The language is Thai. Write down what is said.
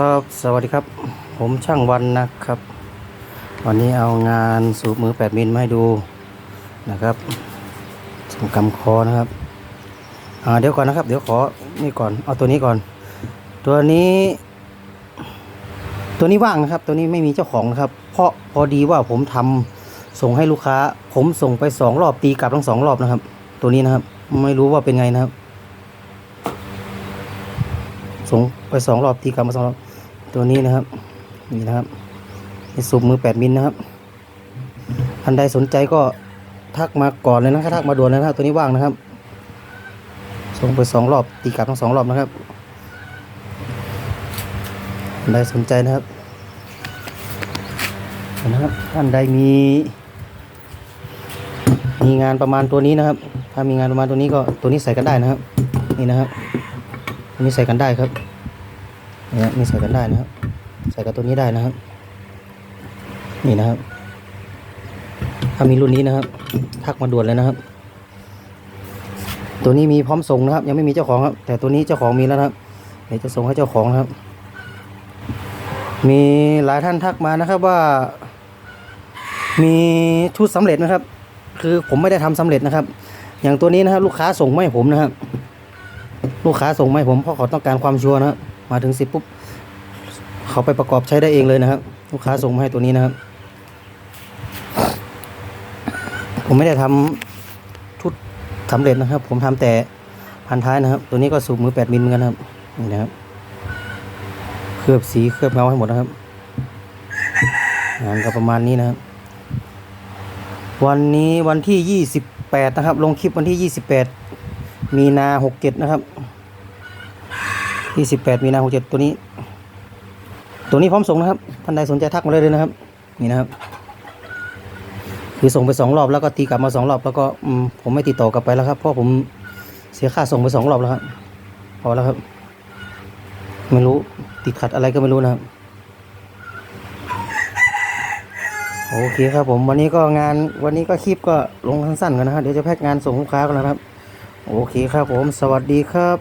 ครับ สวัสดีครับ ผมช่างวันนะครับ วันนี้เอางานสูบมือ8มิลมาให้ดูนะครับส่งกำคอนะครับเดี๋ยวก่อนนะครับ เดี๋ยวขอนี่ก่อน เอาตัวนี้ก่อน ตัวนี้ ตัวนี้ว่างนะครับ ตัวนี้ไม่มีเจ้าของนะครับ เพราะพอดีว่าผมทำส่งให้ลูกค้า ผมส่งไปสองรอบตีกลับทั้งสองรอบนะครับ ตัวนี้นะครับ ไม่รู้ว่าเป็นไงนะครับส่งไปสองรอบตีกลับมาสองรอบ ตัวนี้นะครับนี่นะครับนี่สูบมือแปดมิลนะครับท่านใดสนใจก็ทักมาก่อนเลยนะครับทักมาด่วนเลยนะตัวนี้ว่างนะครับส่งไปสองรอบตีกลับทั้งสองรอบนะครับท่านใดสนใจนะครับนะครับท่านใดมี มีงานประมาณตัวนี้นะครับ ถ้ามีงานประมาณตัวนี้ก็ตัวนี้ใส่กันได้นะครับ นี่นะครับอันนี้ใส่กันได้ครับ นี่ยนี่ใส่กันได้นะครับ ใส่กับตัวนี้ได้นะครับ นี่นะครับ ถ้ามีรุ่นนี้นะครับ ทักมาด่วนเลยนะครับ ตัวนี้มีพร้อมส่งนะครับ ยังไม่มีเจ้าของครับ แต่ตัวนี้เจ้าของมีแล้วนะครับเดี๋ยวจะส่งให้เจ้าของนะครับ มีหลายท่านทักมานะครับว่า มีชุดสำเร็จนะครับ คือผมไม่ได้ทำสำเร็จนะครับ อย่างตัวนี้นะครับ ลูกค้าส่งไมาให้ผมนะครับ ลูกค้าส่งไมาให้ผมเพราะเขาต้องการความชัวร์นะครับ มาถึงสิบปุ๊บเขาไปประกอบใช้ได้เองเลยนะครับ ลูกค้าส่งมาให้ตัวนี้นะครับ ผมไม่ได้ทำชุดสำเร็จนะครับ ผมทำแต่พันท้ายนะครับ ตัวนี้ก็สูบมือแปดมิลเหมือนกันครับนี่นะครับ เคลือบสีเคลือบเงาให้หมดนะครับงานก็ประมาณนี้นะครับ วันนี้วันที่ยี่สิบแปดนะครับ ลงคลิปวันที่ยี่สิบแปดมีนาหกเจ็ดนะครับ ยี่สิบแปดมีนาหกเจ็ดตัวนี้ ตัวนี้พร้อมส่งนะครับ ท่านใดสนใจทักมาเลยเลยนะครับ นี่นะครับ คือส่งไปสองรอบแล้วก็ตีกลับมาสองรอบแล้วก็อผมไม่ติดต่อกลับไปแล้วครับ เพราะผมเสียค่าส่งไปสองรอบแล้วครับ พอแล้วครับ ไม่รู้ติดขัดอะไรก็ไม่รู้นะครับ โอเคครับผมวันนี้ก็งานวันนี้ก็คลิปก็ลงสั้นๆกันนะครับเดี๋ยวจะแพ็กงานส่งลูกค้ากันนะครับ โอเคครับผม สวัสดีครับ